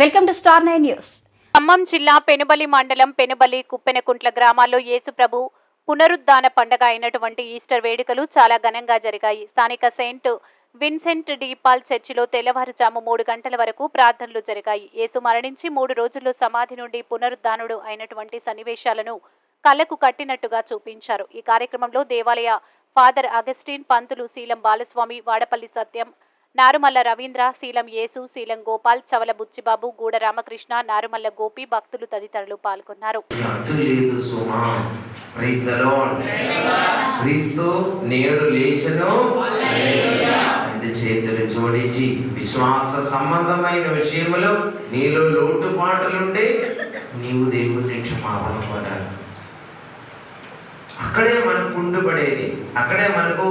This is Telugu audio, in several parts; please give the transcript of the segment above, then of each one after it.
Welcome to star nine news. Khammam జిల్లా పెనుబలి మండలం పెనుబలి కుప్పెనకుంట్ల గ్రామాల్లో యేసుప్రభు పునరుద్ధాన పండగ అయినటువంటి ఈస్టర్ వేడుకలు చాలా ఘనంగా జరిగాయి. స్థానిక సెయింట్ విన్సెంట్ డీపాల్ చర్చిలో తెల్లవారుజాము మూడు గంటల వరకు ప్రార్థనలు జరిగాయి. యేసు మరణించి మూడు రోజుల్లో సమాధి నుండి పునరుద్ధానుడు అయినటువంటి సన్నివేశాలను కళ్ళకు కట్టినట్టుగా చూపించారు. ఈ కార్యక్రమంలో దేవాలయ ఫాదర్ అగస్టిన్ పంతులు శీలం బాలస్వామి వాడపల్లి సత్యం నారుమల్ల రవీంద్ర శీలం యేసు శీలం గోపాల్ చవల బుచ్చిబాబు గూడ రామకృష్ణ నారుమల్ల గోపి భక్తులు తదితరులు పాల్గొన్నారు. క్రీస్తు నేడు లేచను. రెండు చేతులు జోడించి విశ్వాస సంబంధమైన విషయంలో నీలో లోటుపాటులుంటే నీవు దేవుని క్షమాపణ కోరాలి అక్కడే మనకు కుండుపడేది అక్కడే మనకు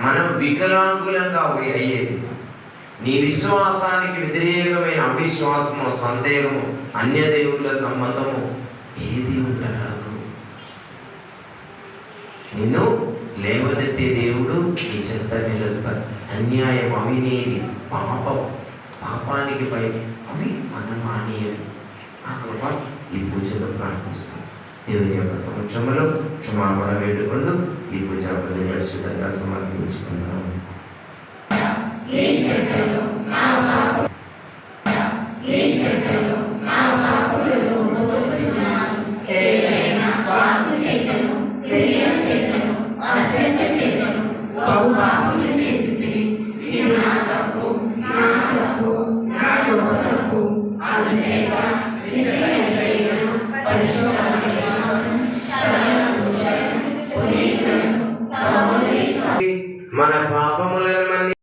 మనం వికలాంగులంగా అయ్యేది. నీ విశ్వాసానికి వ్యతిరేకమైన అవిశ్వాసము సందేహము అన్య దేవుళ్ళ సంబంధము ఏది ఉండరాదు. నిన్ను లేవనెత్తే దేవుడు నీ చెత్త నిలుస్తారు అన్యాయం అవినేది పాపం. పాపానికి పై అవి మనం మానేయాలి ఆ కృప ఈ పూజలో ప్రార్థిస్తాం. దేవుని యొక్క సమక్షంలో క్షమాపణ వేడుకుంటూ ఈ పూజా పని పరిశుద్ధంగా సమర్పించుకుందాం. మన పాపములను మన్ని